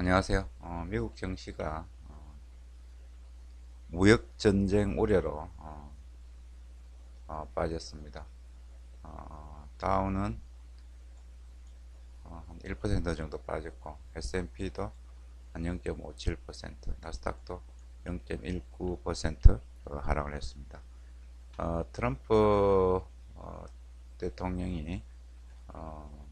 안녕하세요. 어, 미국 증시가 어, 무역 전쟁 우려로 어, 어, 빠졌습니다. 어, 다우는 어, 한1% 정도 빠졌고 S&P도 한 0.57%, 나스닥도 0.19% 어, 하락을 했습니다. 어, 트럼프 어, 대통령이 어,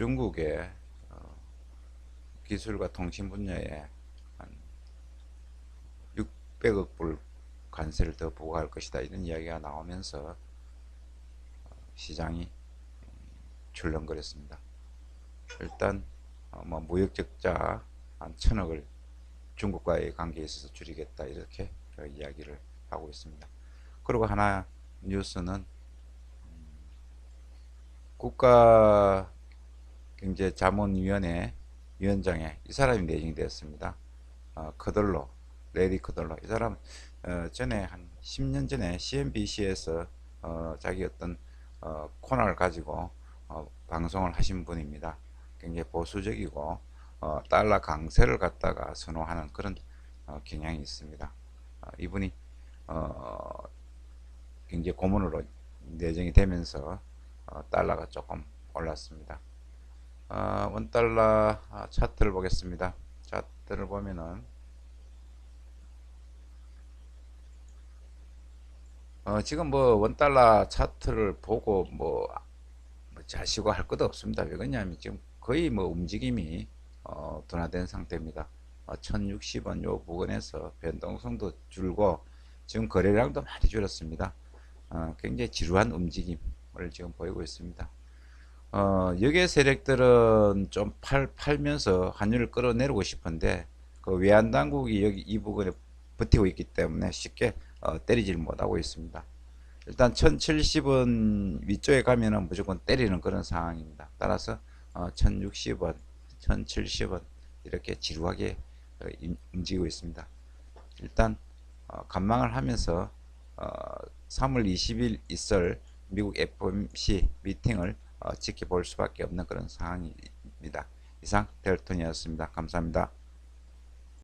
중국의 어, 기술과 통신 분야에 한 600억 불 관세를 더 부과할 것이다 이런 이야기가 나오면서 어, 시장이 출렁거렸습니다. 일단 어, 뭐 무역 적자 한 천억을 중국과의 관계에 있어서 줄이겠다 이렇게 어, 이야기를 하고 있습니다. 그리고 하나 뉴스는 국가 경제자문위원회 위원장에 이 사람이 내정되었습니다. 어, 커들로, 레디 커들로. 이 사람 어, 전에 한 10년 전에 CNBC에서 어, 자기 어떤 어, 코너를 가지고 어, 방송을 하신 분입니다. 굉장히 보수적이고 어, 달러 강세를 갖다가 선호하는 그런 어, 경향이 있습니다. 어, 이분이 어, 굉장히 고문으로 내정이 되면서 어, 달러가 조금 올랐습니다. 어, 원달러 아, 차트를 보겠습니다. 차트를 보면은 어, 지금 뭐 원달러 차트를 보고 뭐, 뭐 자시고 할 것도 없습니다. 왜 그러냐면 지금 거의 뭐 움직임이 어, 둔화된 상태입니다. 어, 1060원 요 부근에서 변동성도 줄고 지금 거래량도 많이 줄었습니다. 어, 굉장히 지루한 움직임을 지금 보이고 있습니다. 어, 여기에 세력들은 좀 팔, 팔면서 환율을 끌어내리고 싶은데 그 외환 당국이 여기 이 부분에 버티고 있기 때문에 쉽게 어, 때리질 못하고 있습니다. 일단 1070원 위쪽에 가면은 무조건 때리는 그런 상황입니다. 따라서 어, 1060원, 1070원 이렇게 지루하게 어, 임- 움직이고 있습니다. 일단 어, 관망을 하면서 어, 3월 20일 있을 미국 FOMC 미팅을 어, 지켜볼 수밖에 없는 그런 상황입니다. 이상 델톤이었습니다. 감사합니다.